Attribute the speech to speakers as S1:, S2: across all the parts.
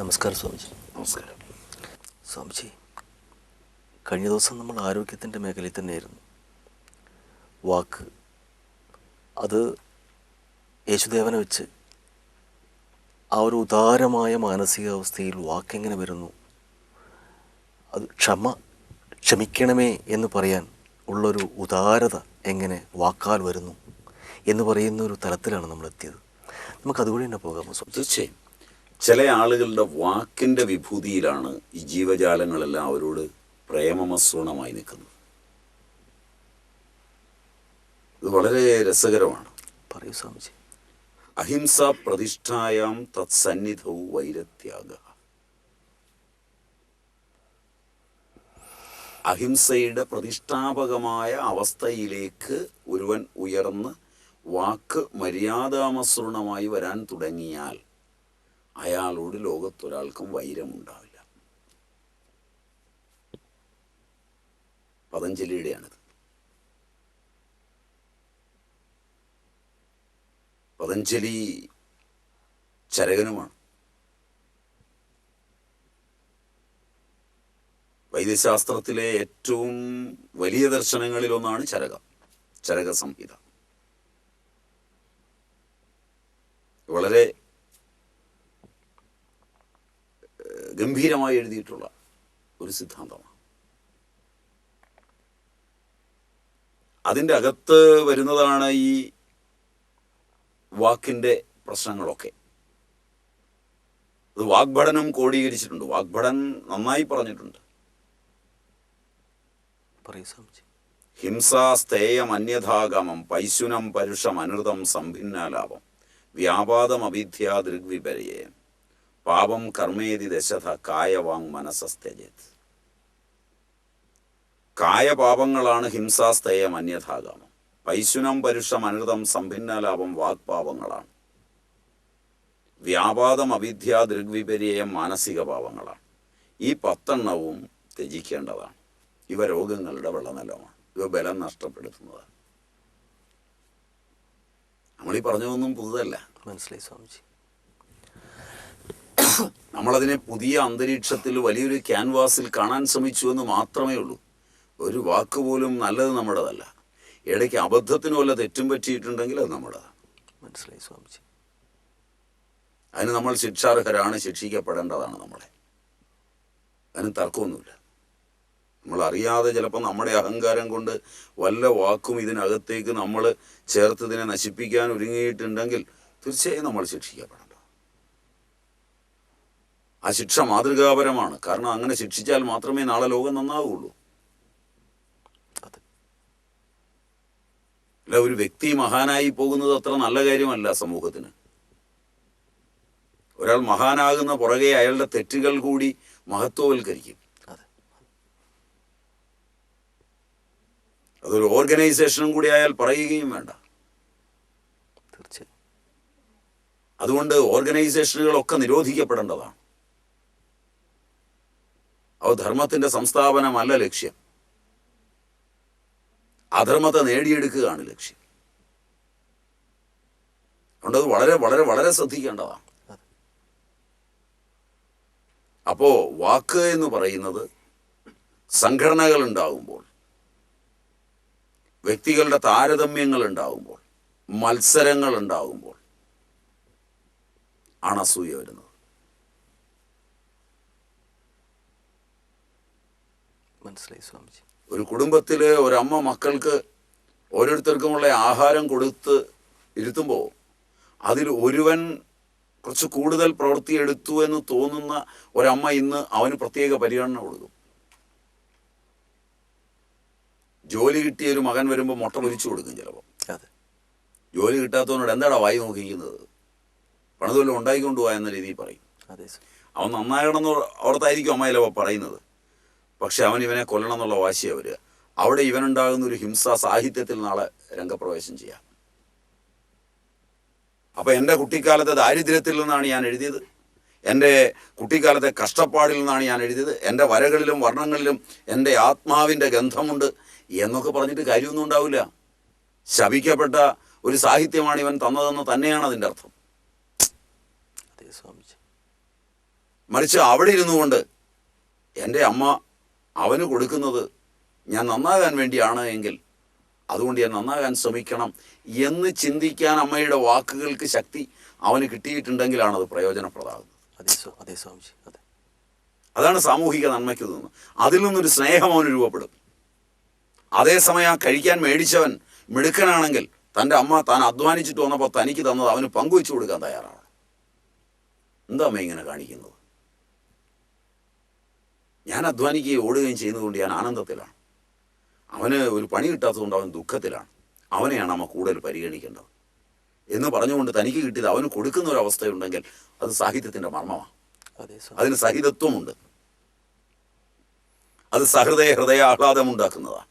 S1: നമസ്കാരം സ്വാമിജി.
S2: നമസ്കാരം.
S1: സ്വാമിജി കഴിഞ്ഞ ദിവസം നമ്മൾ ആരോഗ്യത്തിന്റെ മേഖലയിൽ തന്നെയായിരുന്നു. വാക്ക് അത് യേശുദേവനെ വെച്ച് ആ ഒരു ഉദാരമായ മാനസികാവസ്ഥയിൽ വാക്കെങ്ങനെ വരുന്നു? അത് ക്ഷമ ക്ഷമിക്കണമേ എന്ന് പറയാൻ ഉള്ളൊരു ഉദാരത എങ്ങനെ വാക്കാൽ വരുന്നു എന്ന് പറയുന്ന ഒരു തലത്തിലാണ് നമ്മൾ എത്തിയത് നമുക്ക് തന്നെ പോകാമോ
S2: തീർച്ചയായും. ചില ആളുകളുടെ വാക്കിന്റെ വിഭൂതിയിലാണ് ഈ ജീവജാലങ്ങളെല്ലാം അവരോട് പ്രേമമസൂണമായി നിൽക്കുന്നത്. ഇത് വളരെ രസകരമാണ്.
S1: പറയൂ സ്വാമിജി.
S2: അഹിംസ പ്രതിഷ്ഠായാം തത്സന്നിധവും വൈരത്യാഗ. അഹിംസയുടെ പ്രതിഷ്ഠാപകമായ അവസ്ഥയിലേക്ക് ഒരുവൻ ഉയർന്ന് വാക്ക് മര്യാദാമസൃണമായി വരാൻ തുടങ്ങിയാൽ അയാളോട് ലോകത്തൊരാൾക്കും വൈരമുണ്ടാവില്ല. പതഞ്ജലിയുടെയാണിത്. പതഞ്ജലി ചരകനുമാണ്. വൈദ്യശാസ്ത്രത്തിലെ ഏറ്റവും വലിയ ദർശനങ്ങളിലൊന്നാണ് ചരകം ചരക സംഹിത വളരെ ഗംഭീരമായി എഴുതിയിട്ടുള്ള ഒരു സിദ്ധാന്തമാണ്. അതിന്റെ അകത്ത് വരുന്നതാണ് ഈ വാക്കിന്റെ പ്രശ്നങ്ങളൊക്കെ. അത് വാഗ്ഭടനും കോടീകരിച്ചിട്ടുണ്ട് വാഗ്ഭടൻ നന്നായി പറഞ്ഞിട്ടുണ്ട്.
S1: ഹിംസാസ്തേയം
S2: അന്യഥാഗമം പൈശുനം പരുഷം അനൃതം സംഭിന്നാലാപം വ്യാപാദം അവിദ്യ ദൃഗ്വിപരയേയം പാപം കർമ്മേതി ദശത കായവാങ് മനസ്സസ്ത്യജേത് കായപാപങ്ങളാണ് ഹിംസാസ്തേയം അന്യഥാകാമം പൈശുനം പരുഷം അനൃതം സംഭിന്നാലാപം വാക്പാപങ്ങളാണ്. വ്യാപാദം അവിദ്യ ദൃഗ്വിപര്യം മാനസിക പാപങ്ങളാണ് ഈ പത്തെണ്ണവും ത്യജിക്കേണ്ടതാണ്. ഇവ രോഗങ്ങളുടെ വെള്ളനിലമാണ് ഇവ ബലം നഷ്ടപ്പെടുത്തുന്നതാണ്. നമ്മളീ പറഞ്ഞതൊന്നും പുതുതല്ല.
S1: മനസ്സിലായി സ്വാമിജി.
S2: നമ്മളതിനെ പുതിയ അന്തരീക്ഷത്തിൽ വലിയൊരു ക്യാൻവാസിൽ കാണാൻ ശ്രമിച്ചു എന്ന് മാത്രമേ ഉള്ളൂ. ഒരു വാക്ക് പോലും നല്ലത് നമ്മുടേതല്ല. ഇടയ്ക്ക് അബദ്ധത്തിന് വല്ല തെറ്റും പറ്റിയിട്ടുണ്ടെങ്കിൽ അത് നമ്മുടേതാണ്.
S1: മനസ്സിലായി സ്വാമിജി.
S2: അതിന് നമ്മൾ ശിക്ഷാർഹരാണ് ശിക്ഷിക്കപ്പെടേണ്ടതാണ് നമ്മളെ. അതിന് തർക്കമൊന്നുമില്ല. നമ്മൾ അറിയാതെ ചിലപ്പോൾ നമ്മുടെ അഹങ്കാരം കൊണ്ട് വല്ല വാക്കും ഇതിനകത്തേക്ക് നമ്മൾ ചേർത്തതിനെ നശിപ്പിക്കാൻ ഒരുങ്ങിയിട്ടുണ്ടെങ്കിൽ തീർച്ചയായും നമ്മൾ ശിക്ഷിക്കപ്പെടേണ്ട ആ ശിക്ഷ മാതൃകാപരമാണ്. കാരണം അങ്ങനെ ശിക്ഷിച്ചാൽ മാത്രമേ നാളെ ലോകം നന്നാവുകയുള്ളൂ
S1: അതെ.
S2: അല്ല ഒരു വ്യക്തി മഹാനായി പോകുന്നത് അത്ര നല്ല കാര്യമല്ല സമൂഹത്തിന്. ഒരാൾ മഹാനാകുന്ന പുറകെ അയാളുടെ തെറ്റുകൾ കൂടി മഹത്വവൽക്കരിക്കും. അതൊരു ഓർഗനൈസേഷനും കൂടി ആയാൽ പറയുകയും വേണ്ട. അതുകൊണ്ട് ഓർഗനൈസേഷനുകളൊക്കെ നിരോധിക്കപ്പെടേണ്ടതാണ്. ധർമ്മത്തിന്റെ സംസ്ഥാപനമല്ല ലക്ഷ്യം. അധർമ്മത്തെ നേടിയെടുക്കുകയാണ് ലക്ഷ്യം. അതുകൊണ്ട് അത് വളരെ വളരെ വളരെ ശ്രദ്ധിക്കേണ്ടതാണ്.
S1: അപ്പോൾ
S2: അപ്പോ വാക്ക് എന്ന് പറയുന്നത് സംഘടനകൾ ഉണ്ടാകുമ്പോൾ വ്യക്തികളുടെ താരതമ്യങ്ങൾ ഉണ്ടാകുമ്പോൾ മത്സരങ്ങൾ ഉണ്ടാകുമ്പോൾ ആണ് അസൂയ വരുന്നത്.
S1: മനസ്സിലായി സ്വാമിജി.
S2: ഒരു കുടുംബത്തിലെ ഒരമ്മ മക്കൾക്ക് ഓരോരുത്തർക്കുമുള്ള ആഹാരം കൊടുത്ത് ഇരുത്തുമ്പോൾ അതിൽ ഒരുവൻ കുറച്ച് കൂടുതൽ പ്രവൃത്തിയെടുത്തു എന്ന് തോന്നുന്ന ഒരമ്മ ഇന്ന് അവന് പ്രത്യേക പരിഗണന കൊടുക്കും. ജോലി കിട്ടിയ ഒരു മകൻ വരുമ്പോൾ മുട്ട പൊരിച്ചു കൊടുക്കും ചിലപ്പോൾ
S1: അതെ.
S2: ജോലി കിട്ടാത്തവനോട് എന്താടാ വായി നോക്കിക്കുന്നത് പണിതൊല്ലം ഉണ്ടായിക്കൊണ്ട് പോവാ എന്ന രീതിയിൽ പറയും. അവൻ നന്നാകണമെന്ന് ഓർത്തായിരിക്കും അമ്മ ചിലപ്പോൾ പറയുന്നത്. പക്ഷെ അവൻ ഇവനെ കൊല്ലണം എന്നുള്ള വാശിയാണ് വരിക. അവിടെ ഇവനുണ്ടാകുന്ന ഒരു ഹിംസ സാഹിത്യത്തിൽ നാളെ രംഗപ്രവേശം ചെയ്യാം. അപ്പൊ എന്റെ കുട്ടിക്കാലത്തെ ദാരിദ്ര്യത്തിൽ നിന്നാണ് ഞാൻ എഴുതിയത്. എന്റെ കുട്ടിക്കാലത്തെ കഷ്ടപ്പാടിൽ നിന്നാണ് ഞാൻ എഴുതിയത്. എന്റെ വരകളിലും വർണങ്ങളിലും എന്റെ ആത്മാവിന്റെ ഗന്ധമുണ്ട് എന്നൊക്കെ പറഞ്ഞിട്ട് കാര്യമൊന്നും ഉണ്ടാവില്ല. ശപിക്കപ്പെട്ട ഒരു സാഹിത്യമാണ് ഇവൻ തന്നതെന്ന് തന്നെയാണ് അതിന്റെ അർത്ഥം. മറിച്ച് അവിടെ ഇരുന്നു കൊണ്ട് എന്റെ അമ്മ അവന് കൊടുക്കുന്നത് ഞാൻ നന്നാകാൻ വേണ്ടിയാണ് എങ്കിൽ അതുകൊണ്ട് ഞാൻ നന്നാകാൻ ശ്രമിക്കണം എന്ന് ചിന്തിക്കാൻ അമ്മയുടെ വാക്കുകൾക്ക് ശക്തി അവന് കിട്ടിയിട്ടുണ്ടെങ്കിലാണ് അത് പ്രയോജനപ്രദമാകുന്നത്.
S1: അതെ സ്വാമിജി അതെ.
S2: അതാണ് സാമൂഹിക നന്മയ്ക്ക് തോന്നുന്നത്. അതിൽ നിന്നൊരു സ്നേഹം അവന് രൂപപ്പെടും. അതേസമയം ആ കഴിക്കാൻ മേടിച്ചവൻ മിടുക്കനാണെങ്കിൽ തന്റെ അമ്മ താൻ അധ്വാനിച്ചിട്ട് വന്നപ്പോൾ തനിക്ക് തന്നത് അവന് പങ്കുവെച്ചു കൊടുക്കാൻ തയ്യാറാണ് എന്താ അമ്മ ഇങ്ങനെ കാണിക്കുന്നത്? ഞാൻ അധ്വാനിക്കുകയും ഓടുകയും ചെയ്യുന്നതുകൊണ്ട് ഞാൻ ആനന്ദത്തിലാണ്. അവന് ഒരു പണി കിട്ടാത്തതുകൊണ്ട് അവൻ ദുഃഖത്തിലാണ്. അവനെയാണ് അമ്മ കൂടുതൽ പരിഗണിക്കേണ്ടത്. എന്ന് പറഞ്ഞുകൊണ്ട് തനിക്ക് കിട്ടിയത് അവന് കൊടുക്കുന്ന ഒരു അവസ്ഥയുണ്ടെങ്കിൽ അത് സാഹിത്യത്തിന്റെ മർമ്മമാണ് അതിന് സഹിതത്വമുണ്ട്. അത് സഹൃദയ ഹൃദയ ആഹ്ലാദമുണ്ടാക്കുന്നതാണ്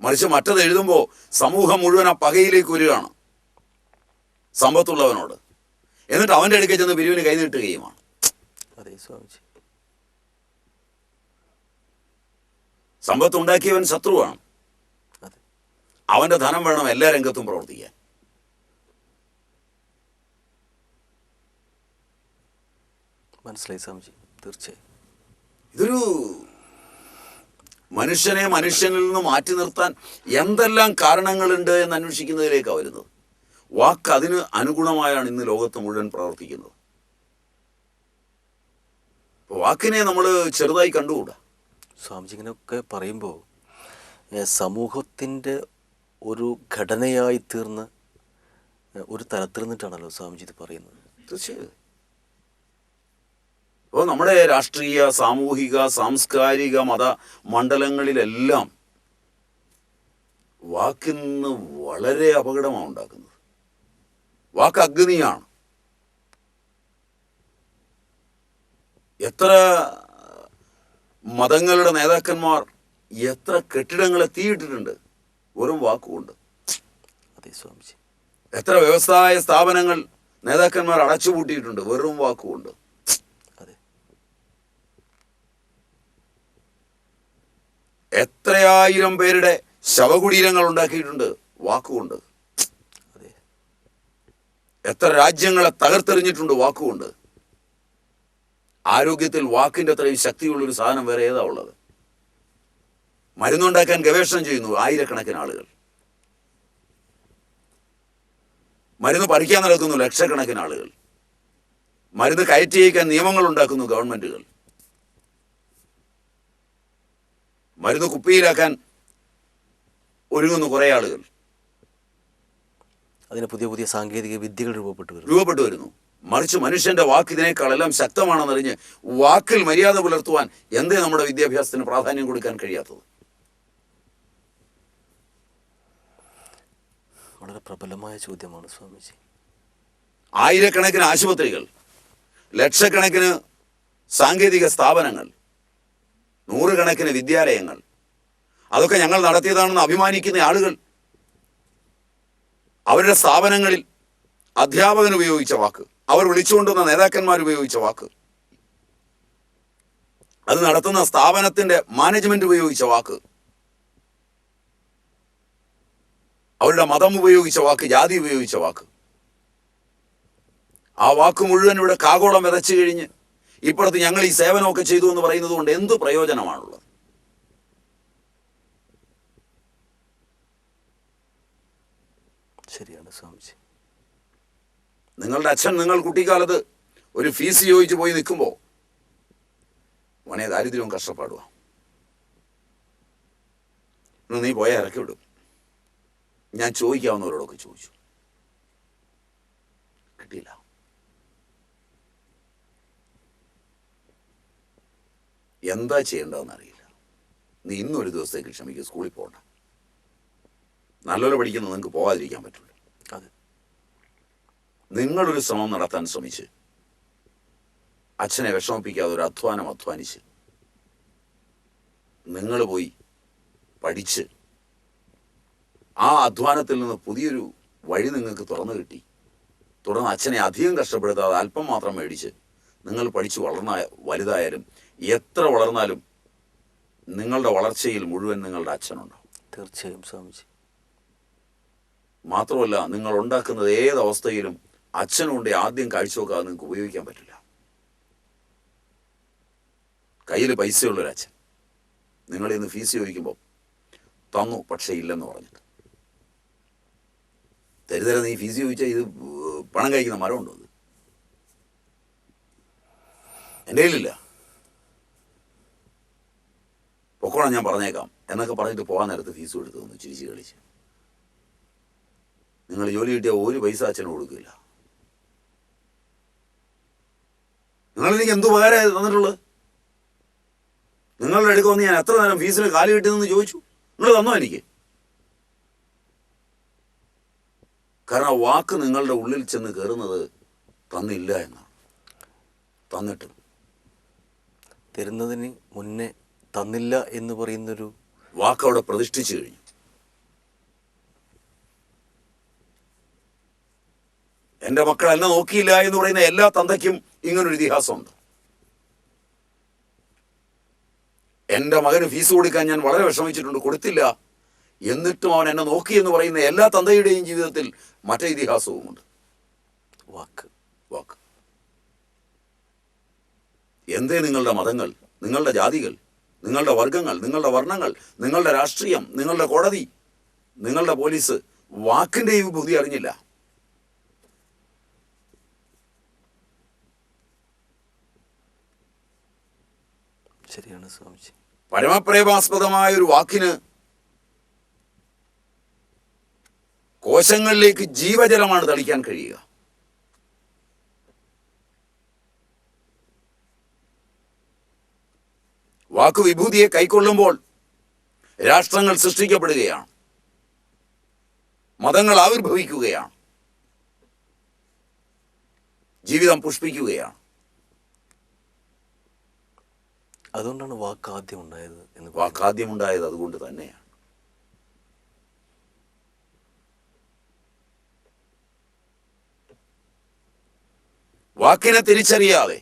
S2: മറിച്ച് മറ്റത് എഴുതുമ്പോൾ സമൂഹം മുഴുവൻ ആ പകയിലേക്ക് വരികയാണ്. സമ്പത്തുള്ളവനോട്. എന്നിട്ട് അവന്റെ അടുക്കൽ ചെന്ന് പിരിവിന് കൈനീട്ടുകയുമാണ്
S1: അതെ സ്വാമിജി.
S2: സമ്പത്തുണ്ടാക്കിയവൻ ശത്രുവാണ്. അവന്റെ ധനം വേണം എല്ലാ രംഗത്തും പ്രവർത്തിക്കാൻ.
S1: മനസ്സിലായി സ്വാമിജി. തീർച്ചയായും.
S2: ഇതൊരു മനുഷ്യനെ മനുഷ്യനിൽ നിന്ന് മാറ്റി നിർത്താൻ എന്തെല്ലാം കാരണങ്ങളുണ്ട് എന്ന് അന്വേഷിക്കുന്നതിലേക്കാണ് വരുന്നത്. വാക്ക് അതിന് അനുഗുണമായാണ് ഇന്ന് ലോകത്ത് മുഴുവൻ പ്രവർത്തിക്കുന്നത്. വാക്കിനെ നമ്മൾ ചെറുതായി കണ്ടുകൂടാ?
S1: സ്വാമിജി ഇങ്ങനെയൊക്കെ പറയുമ്പോൾ സമൂഹത്തിന്റെ ഒരു ഘടനയായി തീർന്ന് ഒരു തലത്തിൽ നിന്നിട്ടാണല്ലോ സ്വാമിജി ഇത് പറയുന്നത്.
S2: തീർച്ചയായും. അപ്പോൾ നമ്മുടെ രാഷ്ട്രീയ സാമൂഹിക സാംസ്കാരിക മത മണ്ഡലങ്ങളിലെല്ലാം വാക്കിന്ന് വളരെ അപകടമാണ് ഉണ്ടാക്കുന്നത്. വാക്ക് അഗ്നിയാണ്. എത്ര മതങ്ങളുടെ നേതാക്കന്മാർ എത്ര കെട്ടിടങ്ങളെ തീയിട്ടിട്ടുണ്ട്? വെറും വാക്കുകൊണ്ട്.
S1: അതെ സ്വാമിജി.
S2: എത്ര വ്യവസായ സ്ഥാപനങ്ങൾ നേതാക്കന്മാർ അടച്ചുപൂട്ടിയിട്ടുണ്ട്? വെറും വാക്കുകൊണ്ട്. എത്രയായിരം പേരുടെ ശവകുടീരങ്ങൾ ഉണ്ടാക്കിയിട്ടുണ്ട്? വാക്കുകൊണ്ട്. എത്ര രാജ്യങ്ങളെ തകർത്തെറിഞ്ഞിട്ടുണ്ട്? വാക്കുകൊണ്ട്. ആരോഗ്യത്തിൽ വാക്കിന്റെ അത്രയും ശക്തിയുള്ള ഒരു സാധനം വേറെ ഏതാ ഉള്ളത്? മരുന്നുണ്ടാക്കാൻ ഗവേഷണം ചെയ്യുന്നു ആയിരക്കണക്കിന് ആളുകൾ. മരുന്ന് പഠിക്കാൻ നടക്കുന്നു ലക്ഷക്കണക്കിന് ആളുകൾ. മരുന്ന് കയറ്റി അയക്കാൻ നിയമങ്ങൾ ഉണ്ടാക്കുന്നു ഗവൺമെന്റുകൾ മരുന്ന് കുപ്പിയിലാക്കാൻ ഒരുങ്ങുന്നു കുറേ ആളുകൾ.
S1: അതിന് പുതിയ പുതിയ സാങ്കേതിക വിദ്യകൾ രൂപപ്പെട്ടു
S2: രൂപപ്പെട്ടു വരുന്നു. മറിച്ച് മനുഷ്യന്റെ വാക്ക് ഇതിനേക്കാളെല്ലാം ശക്തമാണെന്നറിഞ്ഞ് വാക്കിൽ മര്യാദ പുലർത്തുവാൻ എന്തേ നമ്മുടെ വിദ്യാഭ്യാസത്തിന് പ്രാധാന്യം കൊടുക്കാൻ കഴിയാത്തത്?
S1: വളരെ പ്രബലമായ ചോദ്യമാണ് സ്വാമിജി.
S2: ആയിരക്കണക്കിന് ആശുപത്രികൾ ലക്ഷക്കണക്കിന് സാങ്കേതിക സ്ഥാപനങ്ങൾ നൂറുകണക്കിന് വിദ്യാലയങ്ങൾ അതൊക്കെ ഞങ്ങൾ നടത്തിയതാണെന്ന് അഭിമാനിക്കുന്ന ആളുകൾ അവരുടെ സ്ഥാപനങ്ങളിൽ അധ്യാപകൻ ഉപയോഗിച്ച വാക്ക്. അവർ വിളിച്ചുകൊണ്ടുവന്ന നേതാക്കന്മാർ ഉപയോഗിച്ച വാക്ക്. അത് നടത്തുന്ന സ്ഥാപനത്തിന്റെ മാനേജ്മെന്റ് ഉപയോഗിച്ച വാക്ക്. അവരുടെ മതം ഉപയോഗിച്ച വാക്ക് ജാതി ഉപയോഗിച്ച വാക്ക്. ആ വാക്ക് മുഴുവൻ ഇവിടെ കാഗോളം വിതച്ചു കഴിഞ്ഞ് ഇപ്പുറത്ത് ഞങ്ങൾ ഈ സേവനമൊക്കെ ചെയ്തു എന്ന് പറയുന്നത് കൊണ്ട് എന്ത് പ്രയോജനമാണുള്ളത്?
S1: ശരിയാണ് സ്വാമിജി.
S2: നിങ്ങളുടെ അച്ഛൻ നിങ്ങൾ കുട്ടിക്കാലത്ത് ഒരു ഫീസ് ചോദിച്ച് പോയി നിൽക്കുമ്പോൾ മോനെ ദാരിദ്ര്യവും കഷ്ടപ്പാടുക നീ പോയാൽ ഇറക്കി വിടും. ഞാൻ ചോദിക്കാവുന്നവരോടൊക്കെ ചോദിച്ചു. കിട്ടിയില്ല. എന്താ ചെയ്യേണ്ടതെന്ന് അറിയില്ല നീ ഇന്നൊരു ദിവസത്തേക്ക് ക്ഷമിക്കുക സ്കൂളിൽ പോകണ്ട. നല്ലപോലെ പഠിക്കുന്ന നിങ്ങൾക്ക് പോകാതിരിക്കാൻ
S1: പറ്റുള്ളൂ
S2: നിങ്ങളൊരു ശ്രമം നടത്താൻ ശ്രമിച്ച്. അച്ഛനെ വിഷമിപ്പിക്കാതെ ഒരു അധ്വാനം അധ്വാനിച്ച്. നിങ്ങൾ പോയി പഠിച്ച്. ആ അധ്വാനത്തിൽ നിന്ന് പുതിയൊരു വഴി നിങ്ങൾക്ക് തുറന്നു കിട്ടി. തുടർന്ന് അച്ഛനെ അധികം കഷ്ടപ്പെടുത്താതെ അല്പം മാത്രം മേടിച്ച് നിങ്ങൾ പഠിച്ചു വളർന്ന വലുതായാലും എത്ര വളർന്നാലും നിങ്ങളുടെ വളർച്ചയിൽ മുഴുവൻ നിങ്ങളുടെ അച്ഛനുണ്ടാവും.
S1: തീർച്ചയായും സ്വാമിജി.
S2: മാത്രമല്ല നിങ്ങൾ ഉണ്ടാക്കുന്നത് ഏത് അവസ്ഥയിലും അച്ഛനുണ്ട് ആദ്യം കാഴ്ചവെക്കാതെ നിങ്ങൾക്ക് ഉപയോഗിക്കാൻ പറ്റില്ല. കയ്യിൽ പൈസയുള്ളൊരു അച്ഛൻ. നിങ്ങൾ ഇന്ന് ഫീസ് ചോദിക്കുമ്പോൾ തന്നു പക്ഷേ ഇല്ലെന്ന് പറഞ്ഞിട്ട്. തരുതര നീ ഫീസ് ചോദിച്ചാൽ ഇത് പണം കഴിക്കുന്ന മരമുണ്ടോ അത്? എന്റെ കയ്യിലില്ല. പൊക്കോണം ഞാൻ പറഞ്ഞേക്കാം. എന്നൊക്കെ പറഞ്ഞിട്ട് പോകാൻ നേരത്ത് ഫീസ് കൊടുത്തു ചിരിച്ച് കളിച്ച്. നിങ്ങൾ ജോലി കിട്ടിയാൽ ഒരു പൈസ അച്ഛന് കൊടുക്കില്ല. നിങ്ങൾ എനിക്ക് എന്ത് ഉപകാരമായി തന്നിട്ടുള്ളത്? നിങ്ങളുടെ അടുക്ക വന്ന് ഞാൻ എത്ര നേരം ഫീസിന് കാലി കിട്ടിയെന്ന് ചോദിച്ചു? നിങ്ങൾ തന്നോ എനിക്ക്? കാരണം ആ വാക്ക് നിങ്ങളുടെ ഉള്ളിൽ ചെന്ന് കയറുന്നത് തന്നില്ല എന്നാണ്. തന്നിട്ട്.
S1: തരുന്നതിന് മുന്നേ തന്നില്ല എന്ന് പറയുന്നൊരു
S2: വാക്ക് അവിടെ പ്രതിഷ്ഠിച്ചു കഴിഞ്ഞു. എന്റെ മക്കൾ എന്നെ നോക്കിയില്ല എന്ന് പറയുന്ന എല്ലാ തന്തയ്ക്കും ഇങ്ങനൊരു ഇതിഹാസമുണ്ട് എന്റെ മകന് ഫീസ് കൊടുക്കാൻ ഞാൻ വളരെ വിഷമിച്ചിട്ടുണ്ട്. കൊടുത്തില്ല. എന്നിട്ടും അവൻ എന്നെ നോക്കി എന്ന് പറയുന്ന എല്ലാ തന്തയുടെയും ജീവിതത്തിൽ മറ്റേ ഇതിഹാസവുമുണ്ട്.
S1: വാക്ക്
S2: വാക്ക്. എന്തേ നിങ്ങളുടെ മതങ്ങൾ നിങ്ങളുടെ ജാതികൾ നിങ്ങളുടെ വർഗങ്ങൾ നിങ്ങളുടെ വർണങ്ങൾ നിങ്ങളുടെ രാഷ്ട്രീയം നിങ്ങളുടെ കോടതി നിങ്ങളുടെ പോലീസ് വാക്കിന്റെ ഈ ബുദ്ധി അറിഞ്ഞില്ല.
S1: ശരിയാണ് സ്വാമിജി.
S2: പരമപ്രേമാസ്പദമായ ഒരു വാക്കിന് കോശങ്ങളിലേക്ക് ജീവജലമാണ് തളിക്കാൻ കഴിയുക. വാക്ക് വിഭൂതിയെ കൈക്കൊള്ളുമ്പോൾ രാഷ്ട്രങ്ങൾ സൃഷ്ടിക്കപ്പെടുകയാണ്. മതങ്ങൾ ആവിർഭവിക്കുകയാണ്. ജീവിതം പുഷ്പിക്കുകയാണ്.
S1: അതുകൊണ്ടാണ് വാക്കാദ്യം ഉണ്ടായത് എന്ന് വാക്കാദ്യം
S2: ഉണ്ടായത് അതുകൊണ്ട് തന്നെയാണ്. വാക്കിനെ തിരിച്ചറിയാതെ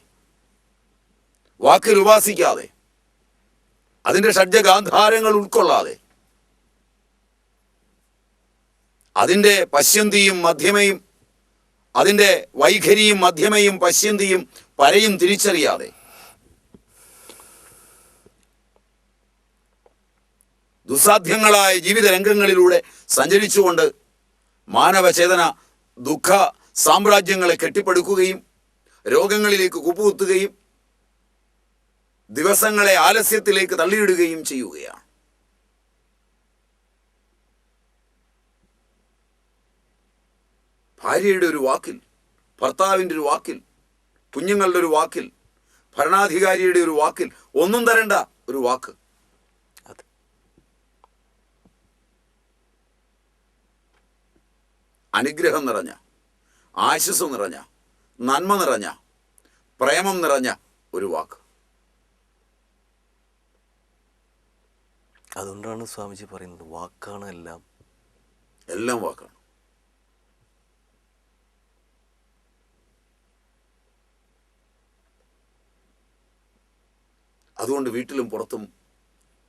S2: വാക്കിൽ ഉപാസിക്കാതെ അതിന്റെ ഷഡ്ജഗാന്ധാരങ്ങൾ ഉൾക്കൊള്ളാതെ അതിന്റെ പശ്യന്തിയും മധ്യമയും അതിന്റെ വൈഖരിയും മധ്യമയും പശ്യന്തിയും പരയും തിരിച്ചറിയാതെ ദുസ്സാധ്യങ്ങളായ ജീവിത രംഗങ്ങളിലൂടെ സഞ്ചരിച്ചുകൊണ്ട് മാനവചേതന ദുഃഖ സാമ്രാജ്യങ്ങളെ കെട്ടിപ്പടുക്കുകയും രോഗങ്ങളിലേക്ക് കുപ്പുകുത്തുകയും ദിവസങ്ങളെ ആലസ്യത്തിലേക്ക് തള്ളിയിടുകയും ചെയ്യുകയാണ്. ഭാര്യയുടെ ഒരു വാക്കിൽ ഭർത്താവിന്റെ ഒരു വാക്കിൽ കുഞ്ഞുങ്ങളുടെ ഒരു വാക്കിൽ ഭരണാധികാരിയുടെ ഒരു വാക്കിൽ ഒന്നും തരണ്ട ഒരു വാക്ക്. അനുഗ്രഹം നിറഞ്ഞ ആശസ് നിറഞ്ഞ നന്മ നിറഞ്ഞ പ്രേമം നിറഞ്ഞ ഒരു വാക്ക്.
S1: അതുകൊണ്ടാണ് സ്വാമിജി പറയുന്നത് വാക്കാണ് എല്ലാം.
S2: എല്ലാം വാക്കാണ്. അതുകൊണ്ട് വീട്ടിലും പുറത്തും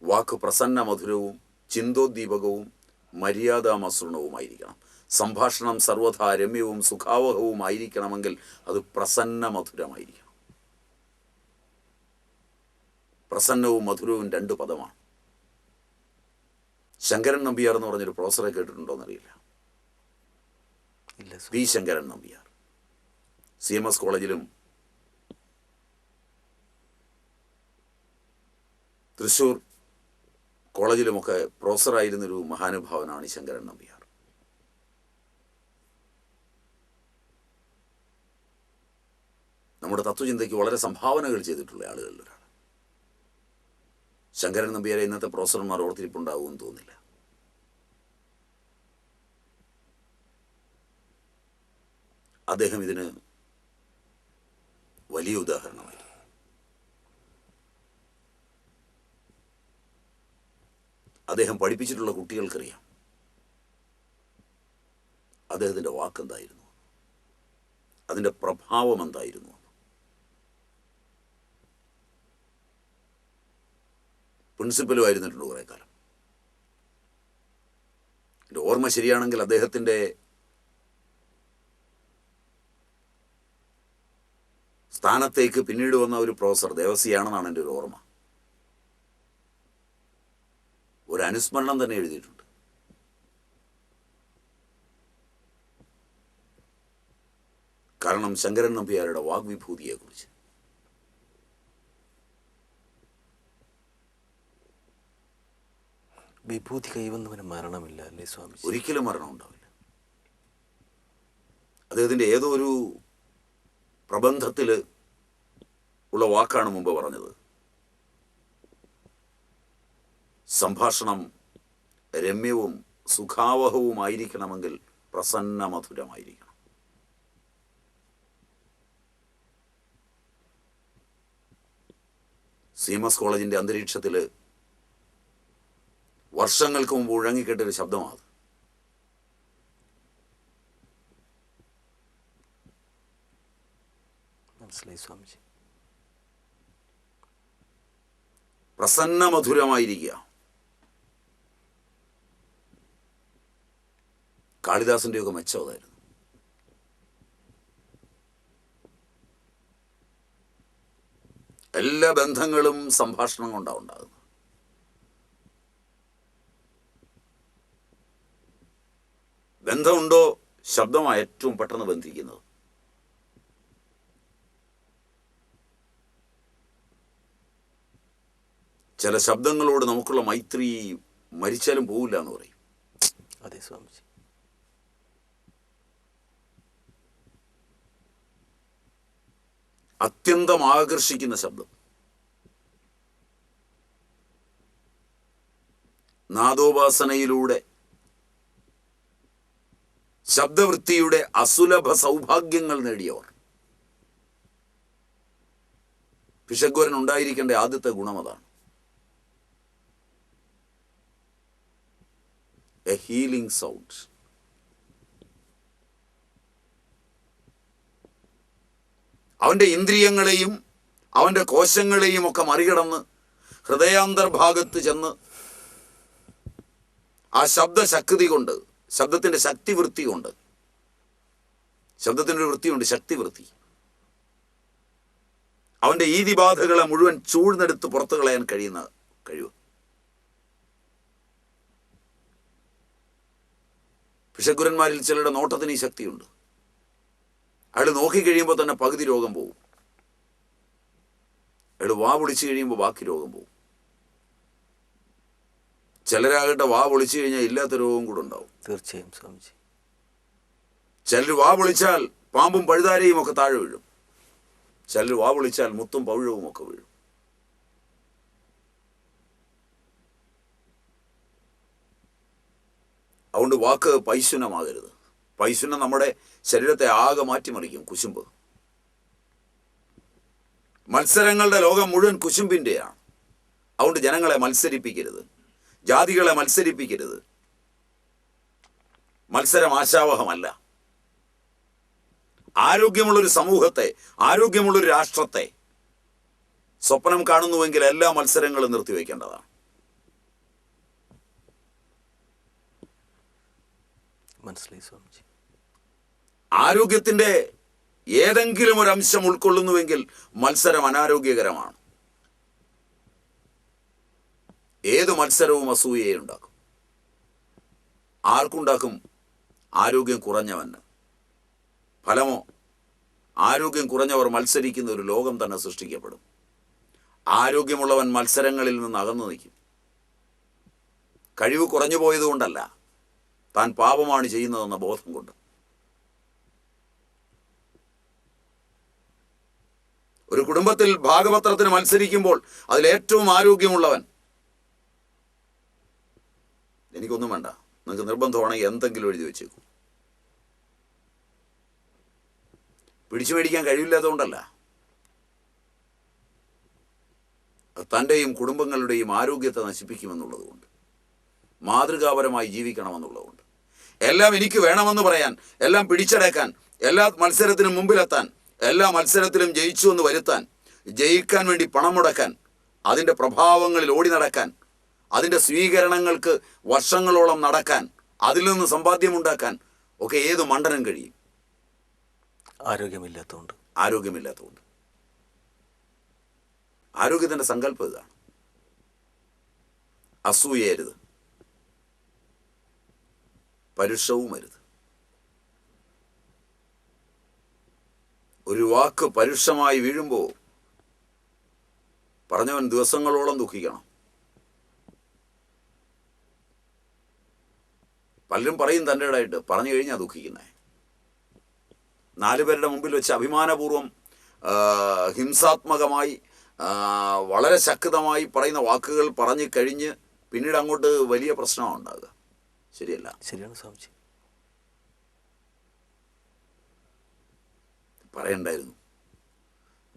S2: വാക്ക് പ്രസന്ന മധുരവും ചിന്തോദ്ദീപകവും മര്യാദാമസൃണവുമായിരിക്കണം. സംഭാഷണം സർവഥാ രമ്യവും സുഖാവഹവുമായിരിക്കണമെങ്കിൽ അത് പ്രസന്ന മധുരമായിരിക്കണം പ്രസന്നവും മധുരവും രണ്ട് പദമാണ്. ശങ്കരൻ നമ്പിയാർ എന്ന് പറഞ്ഞൊരു പ്രൊഫസറെ കേട്ടിട്ടുണ്ടോയെന്നറിയില്ല. P Sankaran Nambiar. C M S കോളേജിലും തൃശൂർ കോളേജിലുമൊക്കെ പ്രൊഫസറായിരുന്നൊരു മഹാനുഭാവനാണ് ശങ്കരൻ നമ്പ്യാർ. നമ്മുടെ തത്വചിന്തയ്ക്ക് വളരെ സംഭാവനകൾ ചെയ്തിട്ടുള്ള ആളുകളിൽ ഒരാൾ ശങ്കരൻ നമ്പിയാരെ ഇന്നത്തെ പ്രൊഫസർമാർ ഓർത്തിരിപ്പുണ്ടാവുമെന്ന് തോന്നില്ല. അദ്ദേഹം ഇതിന് വലിയ ഉദാഹരണമായി. അദ്ദേഹം പഠിപ്പിച്ചിട്ടുള്ള കുട്ടികൾക്കറിയാം. അദ്ദേഹത്തിന്റെ വാക്കെന്തായിരുന്നു? അതിന്റെ പ്രഭാവം എന്തായിരുന്നു? പ്രിൻസിപ്പലും ആയിരുന്നിട്ടുണ്ട് കുറേ കാലം. എന്റെ ഓർമ്മ ശരിയാണെങ്കിൽ അദ്ദേഹത്തിന്റെ സ്ഥാനത്തേക്ക് പിന്നീട് വന്ന ഒരു പ്രൊഫസർ ദേവസിയാണെന്നാണ് എന്റെ ഒരു ഓർമ്മ. ഒരു അനുസ്മരണം തന്നെ എഴുതിയിട്ടുണ്ട്. കാരണം ശങ്കരൻ നമ്പ്യാരുടെ വാഗ്വിഭൂതിയെക്കുറിച്ച്.
S1: വിഭൂതി കൈവന്നവന് മരണമില്ല അല്ലേ സ്വാമി?
S2: ഒരിക്കലും മരണം ഉണ്ടാവില്ല. അദ്ദേഹത്തിന്റെ ഏതോ ഒരു പ്രബന്ധത്തിൽ ഉള്ള വാക്കാണ് മുമ്പ് പറഞ്ഞത്. സംഭാഷണം രമ്യവും സുഖാവഹവുമായിരിക്കണമെങ്കിൽ പ്രസന്ന മധുരമായിരിക്കണം സി എം എസ് കോളേജിന്റെ അന്തരീക്ഷത്തിൽ വർഷങ്ങൾക്ക് മുമ്പ് മുഴങ്ങിക്കേട്ടൊരു ശബ്ദമാണ് അത്.
S1: മനസ്സിലായി സ്വാമിജി.
S2: പ്രസന്ന മധുരമായിരിക്കുക കാളിദാസന്റെയൊക്കെ മെച്ചം അതായിരുന്നു. എല്ലാ ബന്ധങ്ങളും സംഭാഷണം കൊണ്ടാണ് ഉണ്ടാകുന്നത്. ബന്ധമുണ്ടോ ശബ്ദമാണ് ഏറ്റവും പെട്ടെന്ന് ബന്ധിക്കുന്നത്. ചില ശബ്ദങ്ങളോട് നമുക്കുള്ള മൈത്രി മരിച്ചാലും പോവില്ല എന്ന് പറയും.
S1: അതെ സ്വാമിജി.
S2: അത്യന്തം ആകർഷിക്കുന്ന ശബ്ദം. നാദോപാസനയിലൂടെ ശബ്ദവൃത്തിയുടെ അസുലഭ സൗഭാഗ്യങ്ങൾ നേടിയവർ. പിശഗ്വരൻ ഉണ്ടായിരിക്കേണ്ട ആദ്യത്തെ ഗുണം അതാണ്. എ ഹീലിംഗ് സൗണ്ട് അവന്റെ ഇന്ദ്രിയങ്ങളെയും അവന്റെ കോശങ്ങളെയും ഒക്കെ മറികടന്ന് ഹൃദയാന്തർഭാഗത്ത് ചെന്ന് ആ ശബ്ദശക്തി കൊണ്ട് ശബ്ദത്തിന്റെ ശക്തിവൃത്തി കൊണ്ട് ശബ്ദത്തിന്റെ ഒരു വൃത്തിയുണ്ട് ശക്തിവൃത്തി. അവന്റെ ഈതിബാധകളെ മുഴുവൻ ചൂഴ്ന്നെടുത്ത് പുറത്തു കളയാൻ കഴിയുന്ന കഴിവ് പിശക്കുരന്മാരിൽ ചിലരുടെ നോട്ടത്തിന് ഈ ശക്തിയുണ്ട്. അയാൾ നോക്കിക്കഴിയുമ്പോൾ തന്നെ പകുതി രോഗം പോകും അയാൾ വാ പൊടിച്ചു കഴിയുമ്പോൾ ബാക്കി രോഗം പോകും ചിലരാകട്ടെ വാ പൊളിച്ചു കഴിഞ്ഞാൽ ഇല്ലാത്ത രോഗവും കൂടെ ഉണ്ടാവും.
S1: തീർച്ചയായും സ്വാമിജി.
S2: ചിലർ വാ പൊളിച്ചാൽ പാമ്പും പഴുതാരയും ഒക്കെ താഴെ വീഴും. ചിലർ വാ പൊളിച്ചാൽ മുത്തും പവിഴവും ഒക്കെ വീഴും. അതുകൊണ്ട് വാക്ക് പൈശുനമാകരുത്. പൈശുനം നമ്മുടെ ശരീരത്തെ ആകെ മാറ്റിമറിക്കും കുശുമ്പ്. മത്സരങ്ങളുടെ ലോകം മുഴുവൻ കുശുമ്പിന്റെയാണ് അതുകൊണ്ട് ജനങ്ങളെ മത്സരിപ്പിക്കരുത്. ജാതികളെ മത്സരിപ്പിക്കരുത്. മത്സരം ആശാവഹമല്ല. ആരോഗ്യമുള്ളൊരു സമൂഹത്തെ ആരോഗ്യമുള്ളൊരു രാഷ്ട്രത്തെ സ്വപ്നം കാണുന്നുവെങ്കിൽ എല്ലാ മത്സരങ്ങളും നിർത്തിവെക്കേണ്ടതാണ്.
S1: മനസ്സിലായി സ്വാമിജി.
S2: ആരോഗ്യത്തിന്റെ ഏതെങ്കിലും ഒരു അംശം ഉൾക്കൊള്ളുന്നുവെങ്കിൽ മത്സരം അനാരോഗ്യകരമാണ്. ഏത് മത്സരവും അസൂയയെ ഉണ്ടാക്കും. ആർക്കുണ്ടാക്കും? ആരോഗ്യം കുറഞ്ഞവന്. ഫലമോ? ആരോഗ്യം കുറഞ്ഞവർ മത്സരിക്കുന്ന ഒരു ലോകം തന്നെ സൃഷ്ടിക്കപ്പെടും. ആരോഗ്യമുള്ളവൻ മത്സരങ്ങളിൽ നിന്ന് അകന്നു നിൽക്കും. കഴിവ് കുറഞ്ഞു പോയതുകൊണ്ടല്ല താൻ പാപമാണ് ചെയ്യുന്നതെന്ന ബോധം കൊണ്ട്. ഒരു കുടുംബത്തിൽ ഭാഗപത്രത്തിന് മത്സരിക്കുമ്പോൾ അതിലേറ്റവും ആരോഗ്യമുള്ളവൻ എനിക്കൊന്നും വേണ്ട. നിങ്ങൾക്ക് നിർബന്ധമാണെങ്കിൽ എന്തെങ്കിലും എഴുതി വെച്ചേക്കും. പിടിച്ചു മേടിക്കാൻ കഴിവില്ലാത്തതുകൊണ്ടല്ല. തന്റെയും കുടുംബങ്ങളുടെയും ആരോഗ്യത്തെ നശിപ്പിക്കുമെന്നുള്ളതുകൊണ്ട്. മാതൃകാപരമായി ജീവിക്കണമെന്നുള്ളതുകൊണ്ട്. എല്ലാം എനിക്ക് വേണമെന്ന് പറയാൻ എല്ലാം പിടിച്ചടക്കാൻ എല്ലാ മത്സരത്തിനും മുമ്പിലെത്താൻ എല്ലാ മത്സരത്തിലും ജയിച്ചു എന്ന് വരുത്താൻ ജയിക്കാൻ വേണ്ടി പണം മുടക്കാൻ അതിന്റെ പ്രഭാവങ്ങളിൽ ഓടി നടക്കാൻ അതിന്റെ സ്വീകരണങ്ങൾക്ക് വർഷങ്ങളോളം നടക്കാൻ അതിൽ നിന്ന് സമ്പാദ്യമുണ്ടാക്കാൻ ഒക്കെ ഏത് മണ്ഡലം കഴിയും?
S1: ആരോഗ്യമില്ലാത്തതുകൊണ്ട്.
S2: ആരോഗ്യമില്ലാത്തതുകൊണ്ട്. ആരോഗ്യത്തിന്റെ സങ്കല്പം ഇതാണ്. അസൂയരുത് പരുഷവും അരുത് ഒരു വാക്ക് പരുഷമായി വീഴുമ്പോൾ പറഞ്ഞവൻ ദിവസങ്ങളോളം ദുഃഖിക്കണം. പലരും പറയും തന്റെ ഇടായിട്ട് പറഞ്ഞു കഴിഞ്ഞാൽ ദുഃഖിക്കുന്നേ. നാലു പേരുടെ മുമ്പിൽ വെച്ച് അഭിമാനപൂർവം ഹിംസാത്മകമായി വളരെ ശക്തമായി പറയുന്ന വാക്കുകൾ പറഞ്ഞു കഴിഞ്ഞ് പിന്നീട് അങ്ങോട്ട് വലിയ പ്രശ്നമാണ് ഉണ്ടാകുക ശരിയല്ല?
S1: ശരിയാണ് സ്വാമിജി.
S2: പറയണ്ടായിരുന്നു.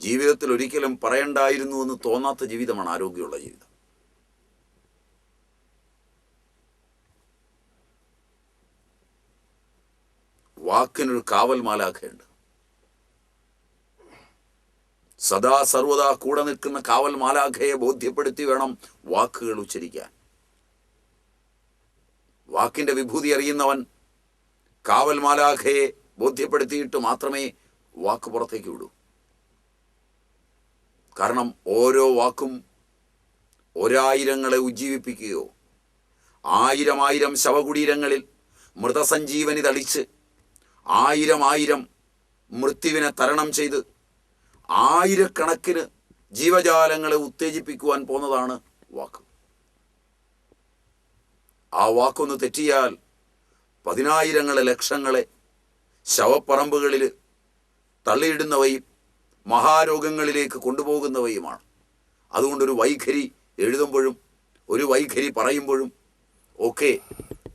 S2: ജീവിതത്തിൽ ഒരിക്കലും പറയണ്ടായിരുന്നു എന്ന് തോന്നാത്ത ജീവിതമാണ് ആരോഗ്യമുള്ള ജീവിതം. വാക്കിനൊരു കാവൽ മാലാഖയുണ്ട് സദാ സർവദാ കൂടെ നിൽക്കുന്ന കാവൽ മാലാഖയെ ബോധ്യപ്പെടുത്തി വേണം വാക്കുകൾ ഉച്ചരിക്കാൻ. വാക്കിന്റെ വിഭൂതി അറിയുന്നവൻ കാവൽ മാലാഖയെ ബോധ്യപ്പെടുത്തിയിട്ട് മാത്രമേ വാക്ക് പുറത്തേക്ക് വിടൂ. കാരണം ഓരോ വാക്കും ഒരായിരങ്ങളെ ഉജ്ജീവിപ്പിക്കുകയോ ആയിരം ആയിരം ശവകുടീരങ്ങളിൽ മൃതസഞ്ജീവനി തളിച്ച് ആയിരം ആയിരം മൃത്യുവിനെ തരണം ചെയ്ത് ആയിരക്കണക്കിന് ജീവജാലങ്ങളെ ഉത്തേജിപ്പിക്കുവാൻ പോന്നതാണ് വാക്ക്. ആ വാക്കൊന്ന് തെറ്റിയാൽ പതിനായിരങ്ങളെ ലക്ഷങ്ങളെ ശവപ്പറമ്പുകളിൽ തള്ളിയിടുന്നവയും മഹാരോഗങ്ങളിലേക്ക് കൊണ്ടുപോകുന്നവയുമാണ്. അതുകൊണ്ടൊരു വൈഖരി എഴുതുമ്പോഴും ഒരു വൈഖരി പറയുമ്പോഴും ഒക്കെ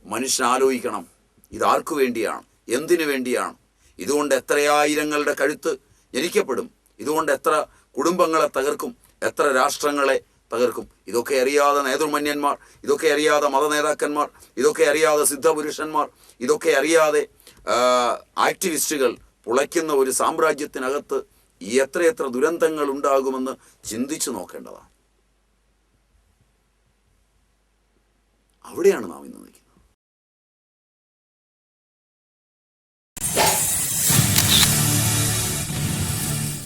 S2: മനുഷ്യൻ ആലോചിക്കണം ഇതാർക്കു വേണ്ടിയാണ്. എന്തിനു വേണ്ടിയാണ്? ഇതുകൊണ്ട് എത്രയായിരങ്ങളുടെ കഴുത്ത് ജനിക്കപ്പെടും ഇതുകൊണ്ട് എത്ര കുടുംബങ്ങളെ തകർക്കും? എത്ര രാഷ്ട്രങ്ങളെ തകർക്കും? ഇതൊക്കെ അറിയാതെ നേതൃമന്യന്മാർ ഇതൊക്കെ അറിയാതെ മതനേതാക്കന്മാർ ഇതൊക്കെ അറിയാതെ സിദ്ധപുരുഷന്മാർ ഇതൊക്കെ അറിയാതെ ആക്ടിവിസ്റ്റുകൾ പുളയ്ക്കുന്ന ഒരു സാമ്രാജ്യത്തിനകത്ത് എത്രയെത്ര ദുരന്തങ്ങൾ ഉണ്ടാകുമെന്ന് ചിന്തിച്ചു നോക്കേണ്ടതാണ്. അവിടെയാണ് നാം ഇന്ന്